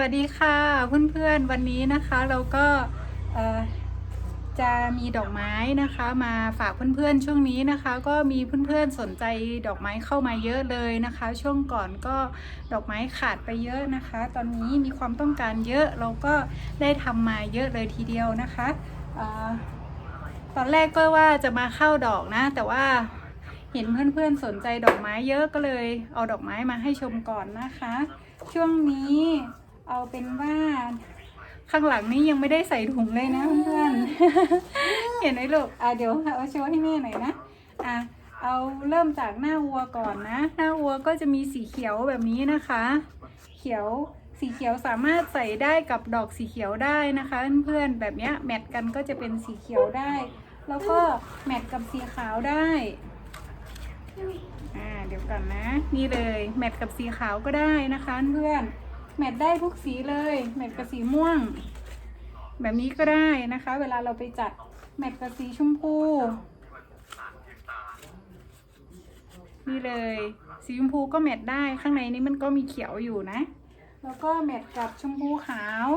วัสดีค่ะเพื่อนๆวันนี้นะคะเราก็จะมีดอกไม้นะคะมาฝากเพื่อนๆช่วงนี้นะคะ ก็มีเพื่อนๆสนใจดอกไม้เข้ามาเยอะเลยนะคะ ช่วงก่อนก็ดอกไม้ขาดไปเยอะนะคะ ตอนนี้มีความต้องการเยอะเราก็ได้ทำมาเยอะเลยทีเดียวนะคะออตอนแรกก็ว่าจะมาเข้าดอกนะ แต่ว่าเห็นเพื่อนๆสนใจดอกไม้เยอะก็เลย เอาดอกไม้มาให้ชมก่อนนะคะ ช่วงนี้ เอาเป็นว่า ข้างหลังนี้ยังไม่ได้ใส่ถุงเลยนะเพื่อนๆเห็นไหมลูกอะเดี๋ยวเอาโชว์ให้แม่หน่อยนะอะเอาเริ่มจากหน้าวัวก่อนนะ หน้าวัวก็จะมีสีเขียวแบบนี้นะคะ เขียวสีเขียวสามารถใส่ได้กับดอกสีเขียวได้นะคะ เพื่อนๆแบบเนี้ยแมทกันก็จะเป็นสีเขียวได้ แล้วก็แมทกับสีขาวได้อ่าเดี๋ยวก่อนนะ นี่เลยแมทกับสีขาวก็ได้นะคะเพื่อน แมทได้ทุกสีเลย แมทกับสีม่วง แบบนี้ก็ได้นะคะ เวลาเราไปจัดแมทกับสีชมพู นี่เลย สีชมพูก็แมทได้ข้างในนี้มันก็มีเขียวอยู่นะ แล้วก็แมทกับชมพูขาว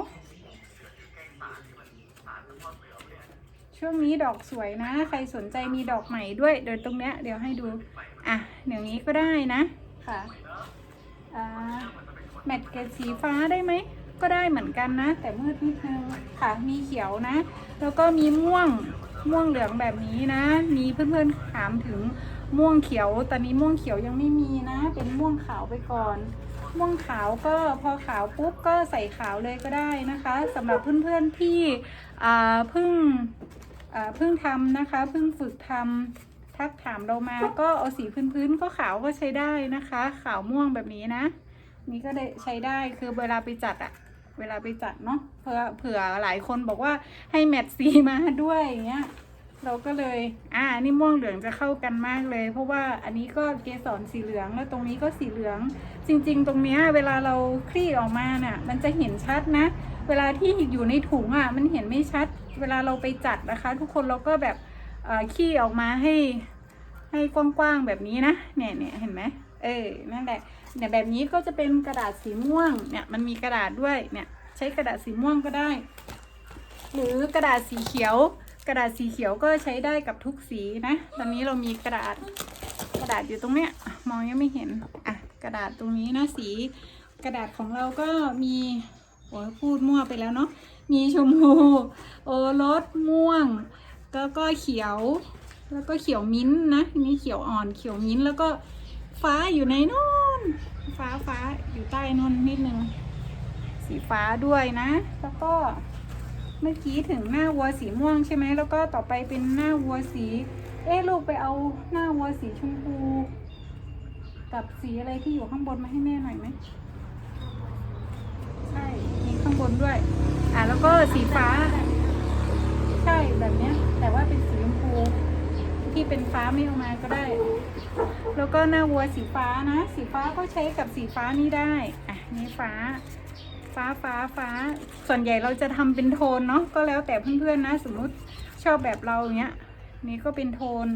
ช่วงนี้ดอกสวยนะ ใครสนใจมีดอกใหม่ด้วยเดี๋ยตรงเนี้ยเดี๋ยวให้ดู อะเดี๋ยวนี้ก็ได้นะ ค่ะอ่า แมทกับสีฟ้าได้ไหม ก็ได้เหมือนกันนะ แต่มืดนิดนึงค่ะมีเขียวนะ แล้วก็มีม่วงม่วงเหลืองแบบนี้นะ มีเพื่อนๆถามถึงม่วงเขียว ตอนนี้ม่วงเขียวยังไม่มีนะ เป็นม่วงขาวไปก่อน ม่วงขาวก็พอขาวปุ๊บก็ใส่ขาวเลยก็ได้นะคะสำหรับเพื่อนๆที่เพิ่งเพิ่งทำนะคะเพิ่งฝึกทำทักถามเรามาก็เอาสีพื้นๆก็ขาวก็ใช้ได้นะคะ ขาวม่วงแบบนี้นะ นี่ก็ได้ใช้ได้คือเวลาไปจัดอะเวลาไปจัดเนาะเผื่อเผื่อหลายคนบอกว่าให้แมทสีมาด้วยอย่างเงี้ยเราก็เลย อ่า นี่ม่วงเหลืองจะเข้ากันมากเลย เพราะว่าอันนี้ก็เกสรสีเหลืองแล้วตรงนี้ก็สีเหลือง จริง ๆ ตรงเนี้ยเวลาเราคลี่ออกมาน่ะ มันจะเห็นชัดนะ เวลาที่อยู่ในถุงอะ มันเห็นไม่ชัด เวลาเราไปจัดนะคะ ทุกคนเราก็แบบขี้ออกมาให้ให้กว้างๆแบบนี้นะ เนี่ยเนี่ยเห็นไหมเออนั่นแหละ เนี่ยแบบนี้ก็จะเป็นกระดาษสีม่วงเนี่ยมันมีกระดาษด้วยเนี่ยใช้กระดาษสีม่วงก็ได้ หรือกระดาษสีเขียว กระดาษสีเขียวก็ใช้ได้กับทุกสีนะ ตอนนี้เรามีกระดาษกระดาษอยู่ตรงเนี้ยมองยังไม่เห็นอะกระดาษตรงนี้นะสี กระดาษของเราก็มีโอ้พูดมั่วไปแล้วเนาะมีชมพูโอรสม่วงแล้วก็เขียวแล้วก็เขียวมิ้นท์นะนี่เขียวอ่อนเขียวมิ้นท์แล้วก็ฟ้าอยู่ในนู่น ฟ้าฟ้าอยู่ใต้นู่นนิดนึง สีฟ้าด้วยนะ แล้วก็เมื่อกี้ถึงหน้าวัวสีม่วงใช่ไหม แล้วก็ต่อไปเป็นหน้าวัวสี เอ๊ลูกไปเอาหน้าวัวสีชมพู กับสีอะไรที่อยู่ข้างบนมาให้แม่หน่อยไหมใช่มีข้างบนด้วย อะแล้วก็สีฟ้า ใช่แบบเนี้ย แต่ว่าเป็นสีชมพูที่เป็นฟ้าไม่เอามาก็ได้ แล้วก็หน้าวัวสีฟ้านะ สีฟ้าก็ใช้กับสีฟ้านี้ได้ อะนี่ฟ้า ฟ้าฟ้าฟ้า ส่วนใหญ่เราจะทำเป็นโทนเนาะ ก็แล้วแต่เพื่อนๆนะ สมมุติชอบแบบเราอย่างเงี้ย นี่ก็เป็นโทน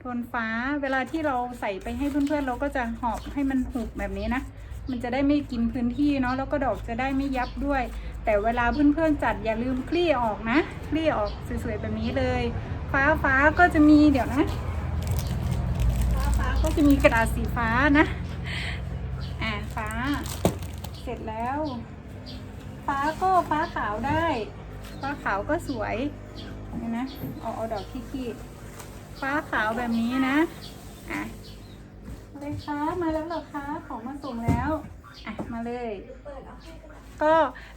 โทนฟ้า เวลาที่เราใส่ไปให้เพื่อนๆ เราก็จะหอบให้มันหุบแบบนี้นะ มันจะได้ไม่กินพื้นที่เนาะ แล้วก็ดอกจะได้ไม่ยับด้วย แต่เวลาเพื่อนๆจัดอย่าลืมคลี่ออกนะ คลี่ออกสวยๆแบบนี้เลย ฟ้าฟ้าก็จะมีเดี๋ยวนะ ก็จะมีกระดาษสีฟ้านะ อ่าฟ้า เสร็จแล้ว ฟ้าก็ฟ้าขาวได้ ฟ้าขาวก็สวยนี่นะเอาเอาดอกที่ขี้ฟ้าขาวแบบนี้นะอะเลยคะมาแล้วหรอคะของมาส่งแล้วอะมาเลย ก็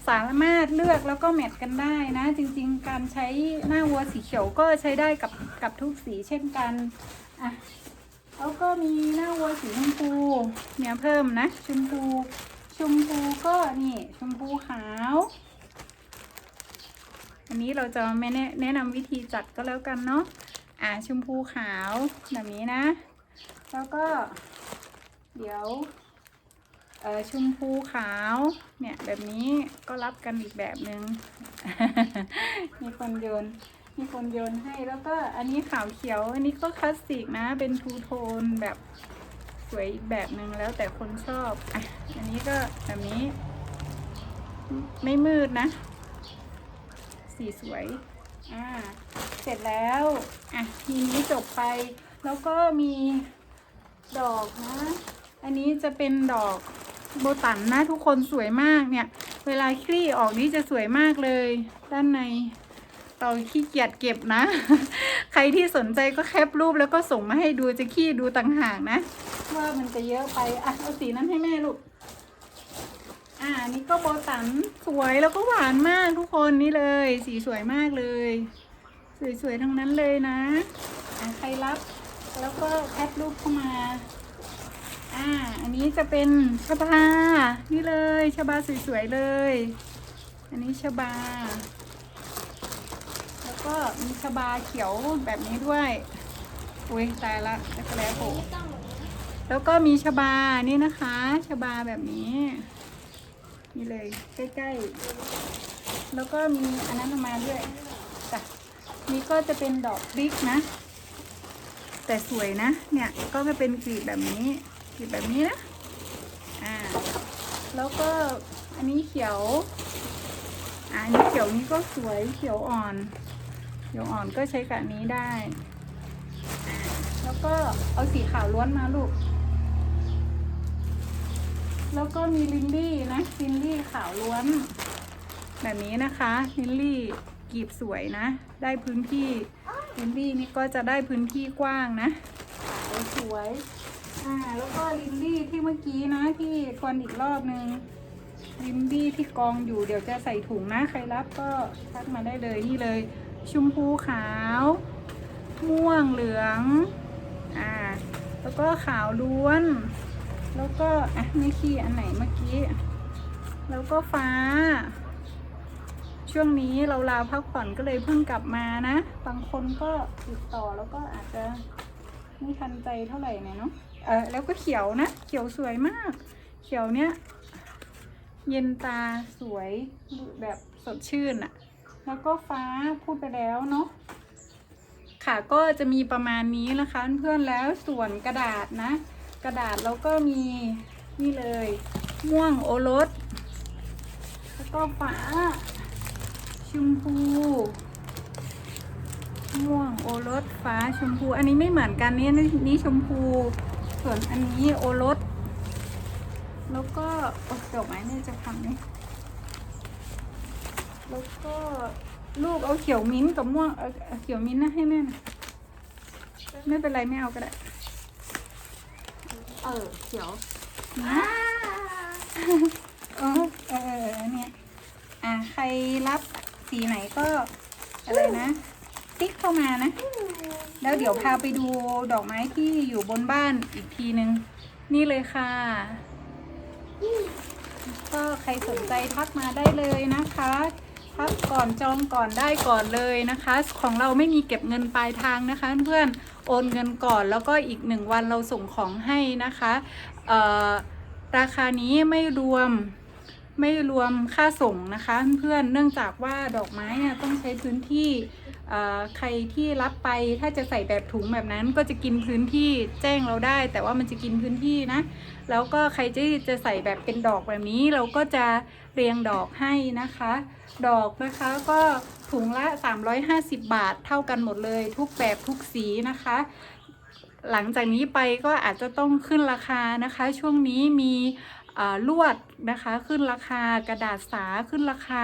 สามารถเลือกแล้วก็แมทกันได้นะ จริง ๆ การใช้หน้าวัวสีเขียวก็ใช้ได้กับกับทุกสีเช่นกันอะ แล้วก็มีหน้าวัวสีชมพูเนี่ยเพิ่มนะชมพูชมพูก็นี่ชมพูขาว อันนี้เราจะไม่แนะแนะนำวิธีจัดก็แล้วกันเนาะอ่าชมพูขาวแบบนี้นะ แล้วก็ เดี๋ยวเอ่อชมพูขาวเนี่ยแบบนี้ก็รับกันอีกแบบหนึง่งมีคนโยน มีคนโยนให้แล้วก็อันนี้ขาวเขียว อันนี้ก็คลาสสิกนะ เป็นทูโทนแบบสวยอีกแบบหนึ่งแล้วแต่คนชอบอะอันนี้ก็แบบนี้ ไม่มืดนะ สีสวยอ่าเสร็จแล้วอะทีนี้จบไป แล้วก็มีดอกนะ อันนี้จะเป็นดอกโบตันนะทุกคนสวยมากเนี่ย เวลาคลี่ออกนี่จะสวยมากเลย ด้านใน เราขี้เกียจเก็บนะ ใครที่สนใจก็แคปรูปแล้วก็ส่งมาให้ดูจะขี้ดูต่างหากนะ ว่ามันจะเยอะไปอะเอาสีนั้นให้แม่ลูก อ่านี่ก็โบตันสวยแล้วก็หวานมากทุกคนนี่เลย สีสวยมากเลย สวยๆทั้งนั้นเลยนะอะใครรับแล้วก็แคปรูปเข้ามาอ่าอันนี้จะเป็นชบา นี่เลยชบาสวยๆเลย อันนี้ชบา ก็มีชบาเขียวแบบนี้ด้วย อุ้ยตายละจะกระแลโผล่ต้องแบบนี้แล้วก็มีชบานี่นะคะชบาแบบนี้ นี่เลยใกล้ๆ แล้วก็มีอันนั้นออกมาด้วยจ้ะนี่ก็จะเป็นดอกบิ๊กนะ แต่สวยนะ เนี่ยก็จะเป็นกลีบแบบนี้กลีบแบบนี้นะอ่าแล้วก็อันนี้เขียวอันนี้เขียวนี้ก็สวยเขียวอ่อน เขียวอ่อนก็ใช้กับอันนี้ได้อ่าแล้วก็เอาสีขาวล้วนมาลูก แล้วก็มีลินลี่นะลินลี่ขาวล้วน แบบนี้นะคะลินลี่กรีบสวยนะ ได้พื้นที่ลินลี่นี่ก็จะได้พื้นที่กว้างนะขาวสวยอ่าแล้วก็ลินลี่ที่เมื่อกี้นะที่ทวนอีกรอบนึงลินลี่ที่กองอยู่เดี๋ยวจะใส่ถุงนะ ใครรับก็ทักมาได้เลยนี่เลย ชมพูขาว ม่วงเหลือง อ่า แล้วก็ขาวล้วน แล้วก็ อะไม่ขี้อันไหนเมื่อกี้ แล้วก็ฟ้า ช่วงนี้เราลาพักผ่อนก็เลยเพิ่งกลับมานะ บางคนก็ติดต่อแล้วก็อาจจะไม่ทันใจเท่าไหร่เนี่ยเนาะ เออแล้วก็เขียวนะ เขียวสวยมาก เขียวเนี้ยเย็นตาสวยแบบสดชื่นอะ แล้วก็ฟ้าพูดไปแล้วเนาะค่ะก็จะมีประมาณนี้นะคะเพื่อนแล้วส่วนกระดาษนะ กระดาษแล้วก็มีนี่เลยม่วงโอรส แล้วก็ฟ้าชมพูม่วงโอรสฟ้าชมพู อันนี้ไม่เหมือนกันนี่นี่ชมพู ส่วนอันนี้โอรส แล้วก็โอ้ดอกไม้เนี่ยจะพังไหม แล้วก็ลูกเอาเขียวมิ้นท์กับม่วงเอาเอาเขียวมิ้นท์นะให้แม่หน่อยไม่เป็นไรไม่เอาก็ได้เออเขียวนะเออเออเอออันเนี่ยอะใครรับสีไหนก็อะไรนะ ติ๊กเข้ามานะ แล้วเดี๋ยวพาไปดูดอกไม้ที่อยู่บนบ้านอีกทีนึง นี่เลยค่ะ ก็ใครสนใจทักมาได้เลยนะคะ ทักก่อนจองก่อนได้ก่อนเลยนะคะ ของเราไม่มีเก็บเงินปลายทางนะคะ เพื่อนโอนเงินก่อนแล้วก็อีกหนึ่งวันเราส่งของให้นะคะราคานี้ไม่รวมไม่รวมค่าส่งนะคะ เพื่อนเนื่องจากว่าดอกไม้เนี่ยต้องใช้พื้นที่ ใครที่รับไปถ้าจะใส่แบบถุงแบบนั้นก็จะกินพื้นที่แจ้งเราได้ แต่ว่ามันจะกินพื้นที่นะ แล้วก็ใครที่จะใส่แบบเป็นดอกแบบนี้ เราก็จะเรียงดอกให้นะคะ ดอกนะคะก็ถุงละ 350 บาทเท่ากันหมดเลย ทุกแบบทุกสีนะคะ หลังจากนี้ไปก็อาจจะต้องขึ้นราคานะคะ ช่วงนี้มีลวดนะคะขึ้นราคากระดาษสาขึ้นราคา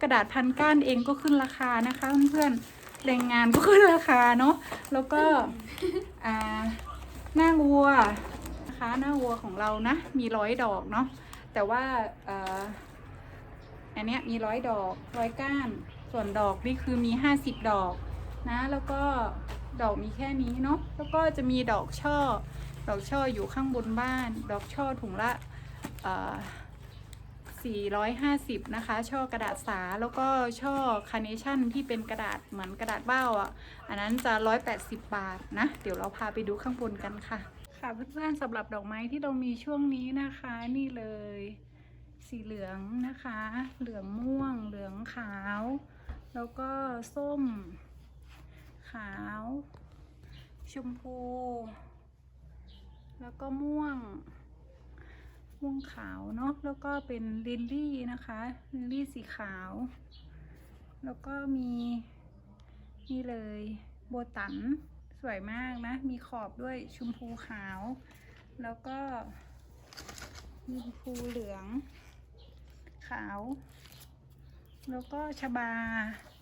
กระดาษพันก้านเองก็ขึ้นราคานะคะเพื่อนๆ แรงงานก็ขึ้นราคาเนาะแล้วก็อ่าหน้าวัวนะคะหน้าวัวของเรานะ มีร้อยดอกเนาะแต่ว่าอ่ออันเนี้ยมีร้อยดอกร้อยก้าน ส่วนดอกนี่คือมีห้าสิบดอกนะ แล้วก็ดอกมีแค่นี้เนาะแล้วก็จะมีดอกช่อ ดอกช่ออยู่ข้างบนบ้าน ดอกช่อถุงละอ่อ 450 นะคะ ช่อกระดาษสาแล้วก็ช่อคาร์เนชั่นที่เป็นกระดาษเหมือนกระดาษเบ้าอะ อันนั้นจะ 180 บาทนะ เดี๋ยวเราพาไปดูข้างบนกันค่ะ ค่ะเพื่อนๆสำหรับดอกไม้ที่เรามีช่วงนี้นะคะ นี่เลย สีเหลืองนะคะ เหลืองม่วง เหลืองขาว แล้วก็ส้ม ขาว ชมพู แล้วก็ม่วง ม่วงขาวเนาะแล้วก็เป็นลิลลี่นะคะลิลลี่สีขาว แล้วก็มีนี่เลยโบตันสวยมากนะ มีขอบด้วยชมพูขาว แล้วก็มีชมพูเหลือง ขาว แล้วก็ชบา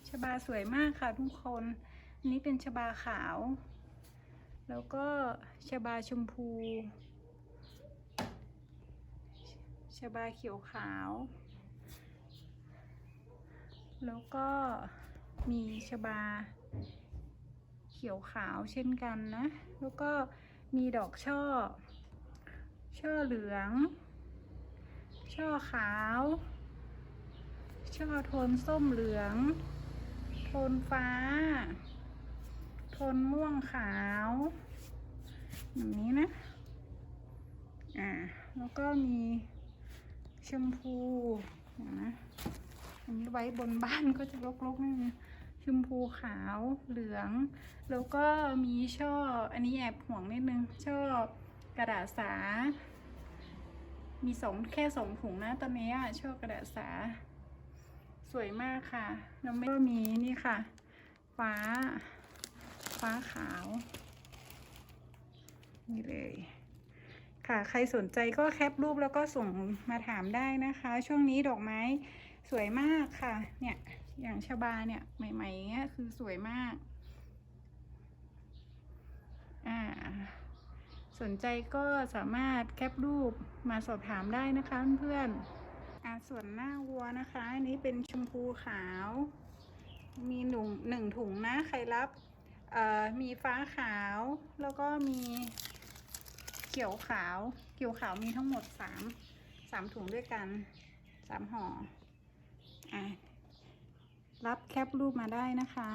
ชบาสวยมากค่ะทุกคนนนี้เป็นชบาขาว แล้วก็ชบาชมพู ชบาเขียวขาว แล้วก็มีชบาเขียวขาวเช่นกันนะ แล้วก็มีดอกช่อ ช่อเหลือง ช่อขาว ช่อโทนส้มเหลือง โทนฟ้า โทนม่วงขาวอย่างนี้นะ อ่า แล้วก็มี ชมพูเดี๋ยวนะอันนี้ไว้บนบ้านก็จะรกๆนิดนึงชมพูขาวเหลือง แล้วก็มีช่ออันนี้แอบห่วงนิดนึง ช่อกระดาษสา มีสองแค่สองถุงนะตอนนี้อะช่อกระดาษสา สวยมากค่ะแล้วก็มีนี่ค่ะ ฟ้า ฟ้าขาว นี่เลย ค่ะใครสนใจก็แคปรูปแล้วก็ส่งมาถามได้นะคะ ช่วงนี้ดอกไม้สวยมากค่ะ เนี่ยอย่างชบาเนี่ยใหม่ๆเงี้ยคือสวยมาก อ่า สนใจก็สามารถแคปรูปมาสอบถามได้นะคะเพื่อนๆอ่าส่วนหน้าวัวนะคะอันนี้เป็นชมพูขาว มีหนุ่งหนึ่งถุงนะใครรับ เอ่อมีฟ้าขาวแล้วก็มี เขียวขาว เขียวขาวมีทั้งหมดสามสามถุงด้วยกันสามห่ออะรับแคปรูปมาได้นะคะ